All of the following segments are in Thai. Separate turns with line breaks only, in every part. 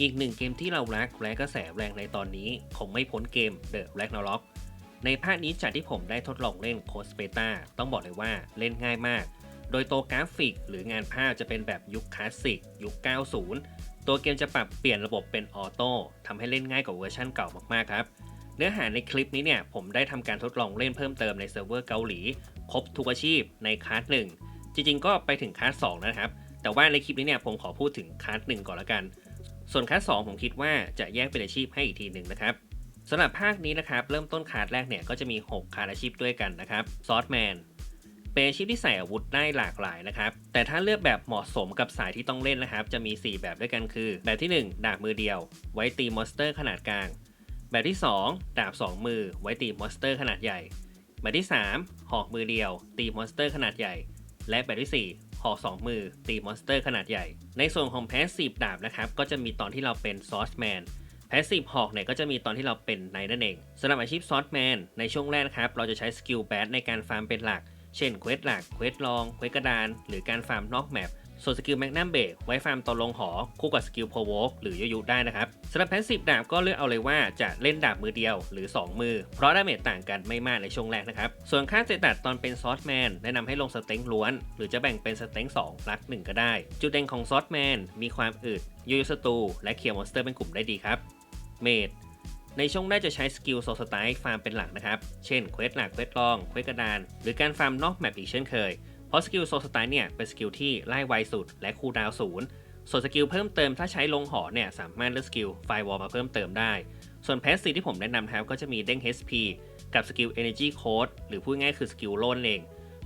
อีกหนึ่งเกมที่เรารักและกระแสแรงในตอนนี้คงไม่พ้นเกม The Ragnarok ในภาคนี้จากที่ผมได้ทดลองเล่นโคสเปตาต้องบอกเลยว่าเล่นง่ายมาก โดยตัวกราฟิกหรืองานภาพจะเป็นแบบยุคคลาสสิก ยุค 90 ตัวเกมจะปรับเปลี่ยนระบบเป็นออโต้ทำให้เล่นง่ายกว่าเวอร์ชั่นเก่ามากๆครับ เนื้อหาในคลิปนี้เนี่ยผมได้ทำการทดลองเล่นเพิ่มเติมในเซิร์ฟเวอร์เกาหลี ครบทุกอาชีพในคลาสหนึ่งจริงๆ ก็ไปถึงคลาสสองนะครับ แต่ว่าในคลิปนี้เนี่ยผมขอพูดถึงคลาสหนึ่งก่อนละกัน ส่วนคลาสสองผมคิดว่าจะแยกเป็นอาชีพให้อีกทีหนึ่งนะครับสำหรับภาคนี้นะครับเริ่มต้นคลาสแรกเนี่ยก็จะมี 6คลาสอาชีพด้วยกันนะครับซอสแมนเป็นอาชีพที่ใส่อาวุธได้หลากหลายนะครับแต่ถ้าเลือกแบบเหมาะสมกับสายที่ต้องเล่นนะครับ จะมี 4 แบบด้วยกันคือ แบบที่ 1 ดาบมือเดียว ไว้ตีมอนสเตอร์ขนาดกลาง แบบที่ 2 ดาบ 2 มือ ไว้ตีมอนสเตอร์ขนาดใหญ่ แบบที่ 3 หอกมือเดียว ตีมอนสเตอร์ขนาดใหญ่ และแบบที่ 4 หอก2มือ ตีมอนสเตอร์ขนาดใหญ่ ในส่วนของแพสซีฟดาบนะครับก็จะมีตอนที่เราเป็นซอสแมนแพสซีฟหอกเนี่ยก็จะมีตอนที่เราเป็นไนนั่นเองสำหรับอาชีพซอสแมนในช่วงแรกนะครับเราจะใช้สกิลแบดในการฟาร์มเป็นหลัก เช่นเควสหลักเควสรองเควสกระดาน หรือการฟาร์มนอกแมป ส่วนสกิลแมกนัมเบรกไว้ฟาร์มตอนลงหอ คู่กับสกิลโพวกหรือยุยุได้นะครับสำหรับแพสซีฟดาบก็เลือกเอาเลยว่าจะเล่นดาบมือเดียวหรือ 2 มือ เพราะดาเมจต่างกันไม่มากในช่วงแรกนะครับ ส่วนค่าเซตัดตอนเป็นซอสแมนแนะนำให้ลงสเต็งล้วน หรือจะแบ่งเป็นสเต็ง2รัก 1 ก็ได้ จุดเด่นของซอสแมนมีความอึดยุยศัตรูและเคียร์มอนสเตอร์เป็นกลุ่มได้ดีครับเมดในช่วงแรกจะใช้สกิลโซสไตล์ฟาร์มเป็นหลักนะครับ เช่นเควสหลักเควสรองเควสกระดาน หรือการฟาร์มนอกแมปอีกเช่นเคย เพราะสกิลโซสไตล์เนี่ยเป็นสกิลที่ไล่ไวสุดและคูลดาวศูนย์ส่วนสกิลเพิ่มเติมถ้าใช้ลงหอเนี่ยสามารถเลือกสกิลไฟวอลมาเพิ่มเติมได้ ส่วนแพสซีที่ผมแนะนำครับก็จะมีเด้ง HP กับสกิล Energy Code หรือพูดง่ายคือสกิลโลนเอง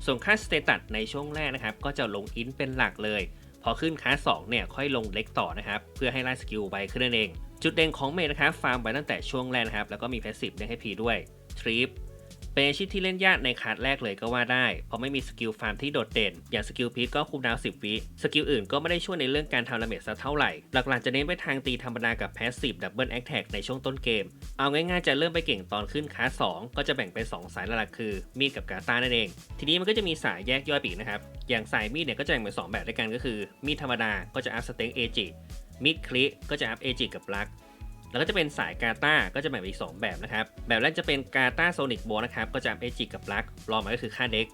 ส่วนค่าสเตตัสในช่วงแรกนะครับก็จะลงอินเป็นหลักเลย พอขึ้นคลาส2เนี่ยค่อยลงเล็กต่อนะครับเพื่อให้ไล่สกิลไวขึ้นนั่นเอง จุดเด่นของเมย์นะครับฟาร์มไปตั้งแต่ช่วงแรกนะครับแล้วก็มีแพสซีฟได้ให้พีด้วยทริป เป็นอาชีพที่เล่นยากในคลาสแรกเลยก็ว่าได้ เพราะไม่มีสกิลฟาร์มที่โดดเด่น อย่างสกิลพีทก็คูลดาวน์10วิสกิลอื่นก็ไม่ได้ช่วยในเรื่องการทำดาเมจสักเท่าไหร่ หลักๆจะเน้นไปทางตีธรรมดากับแพสซีฟดับเบิลแอคแท็กในช่วงต้นเกม เอาง่ายๆจะเริ่มไปเก่งตอนขึ้นคลาส2ก็จะแบ่งเป็น2สายหลักคือ มีดกับกาตานั่นเอง ทีนี้มันก็จะมีสายแยกย่อยปีกนะครับ อย่างสายมีดเนี่ยก็จะแบ่งเป็น2แบบด้วยกันก็คือ มีดธรรมดาก็จะอัพสเต็งเอจิมีดคลิก็จะอัพเอจิกับลัก แล้วก็จะเป็นสายกาตาก็จะแบ่งเป็นอีก 2 แบบนะครับ แบบแรกจะเป็นกาตาโซนิกโบนะครับ ก็จะอัพเอจิกับลักรอมาก็คือค่าเด็ก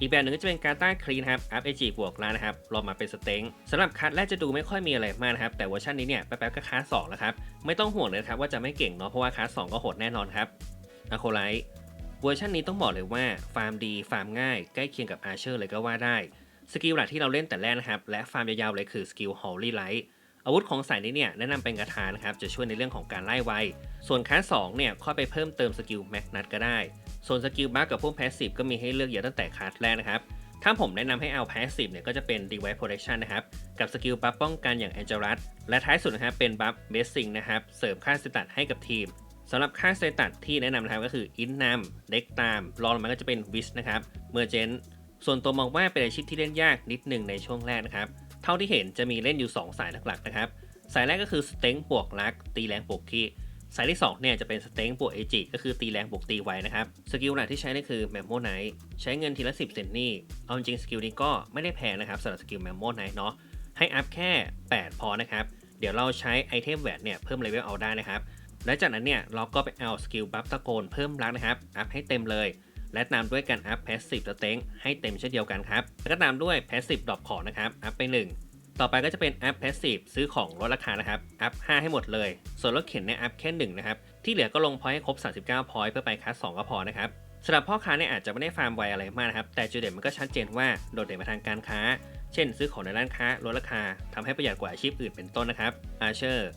อีกแบบหนึ่งก็จะเป็นกาตาคลีนครับ อัพเอจิบวกลานะครับ รอมาเป็นสเต็งสำหรับคัดแรกจะดูไม่ค่อยมีอะไรมากนะครับ แต่เวอร์ชันนี้เนี่ยแป๊บๆก็คัสสองแล้วครับ ไม่ต้องห่วงเลยครับว่าจะไม่เก่งเนาะ เพราะว่าคัสสองก็โหดแน่นอนครับอะโคไลท์เวอร์ชันนี้ต้องบอกเลยว่าฟาร์มดี ฟาร์มง่าย ใกล้เคียงกับอาร์เชอร์เลยก็ว่าได้ สกิลหลักที่เราเล่นแต่แรกนะครับ และฟาร์มยาวๆเลยคือสกิลฮอลลี่ไลท์ อาวุธของสายนี้เนี่ยแนะนำเป็นกระทานะครับจะช่วยในเรื่องของการไล่ไว ส่วนคลาส2เนี่ยค่อยไปเพิ่มเติมสกิลแม็กนัทก็ได้ ส่วนสกิลบัคกับพวกแพสซีฟก็มีให้เลือกเยอะตั้งแต่คลาสแรกนะครับถ้าผมแนะนำให้เอาแพสซีฟเนี่ยก็จะเป็น Device Protection นะครับ กับสกิลบัฟป้องกันอย่าง Angelus และท้ายสุดนะครับเป็นบัฟเบสซิงนะครับเสริมค่าสเตตัสให้กับทีมสำหรับค่าสเตตัสที่แนะนำนะครับก็คืออินนำเด็กตามรองลงมาก็จะเป็นวิสนะครับเมอร์เจนส่วนตัวมองว่าเป็นอาชีพที่เล่นยากนิดหนึ่งในช่วงแรกนะครับ เท่าที่เห็นจะมีเล่นอยู่ 2 สายหลักๆนะครับ สายแรกก็คือสเต็งบวกลัก ตีแรงบวกคีสายที่2เนี่ยจะเป็นสเต็งบวกเอจิก็คือตีแรงบวกตีไวนะครับ สกิลหลักที่ใช้นี่คือแมมโมไนท์ใช้เงินทีละ 10 เซนนี่ เอาจริงสกิลนี้ก็ไม่ได้แพงนะครับสำหรับสกิลแมมโมไนท์เนาะ ให้อัพแค่ 8 พอนะครับ เดี๋ยวเราใช้ไอเทมแหวนเนี่ยเพิ่มเลเวลเอาได้นะครับ และจากนั้นเนี่ยเราก็ไปเอาสกิลบัฟตะโกนเพิ่มรักนะครับ อัพให้เต็มเลย และตามด้วยการอัพแพสซีฟสเต็งให้เต็มเช่นเดียวกันครับแล้วก็ตามด้วยแพสซีฟดรอปของนะครับอัพไป 1 ต่อไปก็จะเป็นอัพแพสซีฟซื้อของลดราคานะครับอัพ 5 ให้หมดเลย ส่วนรถเข็นเนี่ยอัพแค่1นะครับที่เหลือก็ลงพอยให้ครบ 39พอยเพื่อไปคัส2ก็พอนะครับสำหรับพ่อค้าเนี่ยอาจจะไม่ได้ฟาร์มไวอะไรมากนะครับ แต่จุดเด่นมันก็ชัดเจนว่าโดดเด่นมาทางการค้า เช่น ซื้อของในร้านค้าลดราคาทำให้ประหยัดกว่าอาชีพอื่นเป็นต้นนะครับอาเชอร์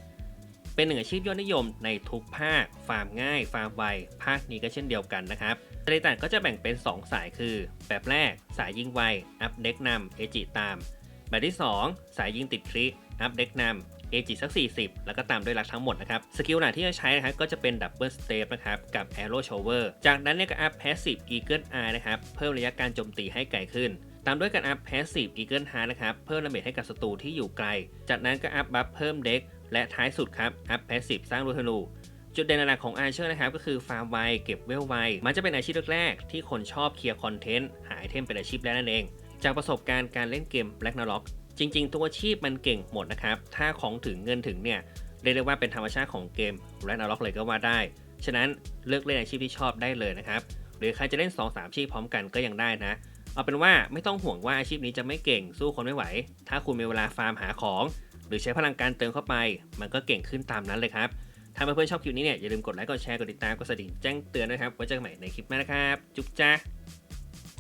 เป็นหนึ่งอาชีพยอดนิยมในทุกภาค ฟาร์มง่าย ฟาร์มไวภาคนี้ก็เช่นเดียวกันนะครับ สเตตัสก็จะแบ่งเป็น 2 สายคือ แบบแรกสายยิงไว อัพเด็กนำเอจิตาม แบบที่ 2 สายยิงติดคลิอัพเด็กนำเอจิสัก 40 แล้วก็ตามด้วยลักทั้งหมดนะครับ สกิลหลักที่จะใช้นะครับก็จะเป็นดับเบิลสเตปนะครับ กับแอโร่โชเวอร์จากนั้นเนี่ยก็อัพแพสซีฟอีเกิลอาร์นะครับ เพิ่มระยะการโจมตีให้ไกลขึ้น ตามด้วยการอัพ Passive Eagle Heart นะครับ เพิ่มดาเมจให้กับศัตรูที่อยู่ไกล จากนั้นก็อัพบัฟเพิ่มเด็กและท้ายสุดครับอัพ Passive สร้างรูธนู จุดเด่นหลักของอาร์เชอร์นะครับก็คือฟาร์มไวเก็บเวลไวมันจะเป็นอาชีพแรกๆที่คนชอบเคลียร์คอนเทนต์หาไอเทมเป็นอาชีพแรกนั่นเอง จากประสบการณ์การเล่นเกม Black n a r o k จริงๆทุกอาชีพมันเก่งหมดนะครับ ถ้าของถึงเงินถึงเนี่ยเรียกได้ว่าเป็นธรรมชาติของเกมแรนล็อกเลยก็ว่าได้ ฉะนั้นเลือกเล่นอาชีพที่ชอบได้เลยนะครับหรือใครจะเล่น 2-3อาชีพพร้อมกันก็ยังได้นะเอาเป็นว่าไม่ต้องห่วงว่าอาชีพนี้จะไม่เก่งสู้คนไม่ไหว ถ้าคุณมีเวลาฟาร์มหาของ หรือใช้พลังการเติมเข้าไป มันก็เก่งขึ้นตามนั้นเลยครับ ถ้าเพื่อนๆชอบคลิปนี้เนี่ยอย่าลืมกดไลค์กดแชร์กดติดตามกดกระดิ่งแจ้งเตือนนะครับไว้เจอกันใหม่ในคลิปหน้านะครับ จุ๊บจ้า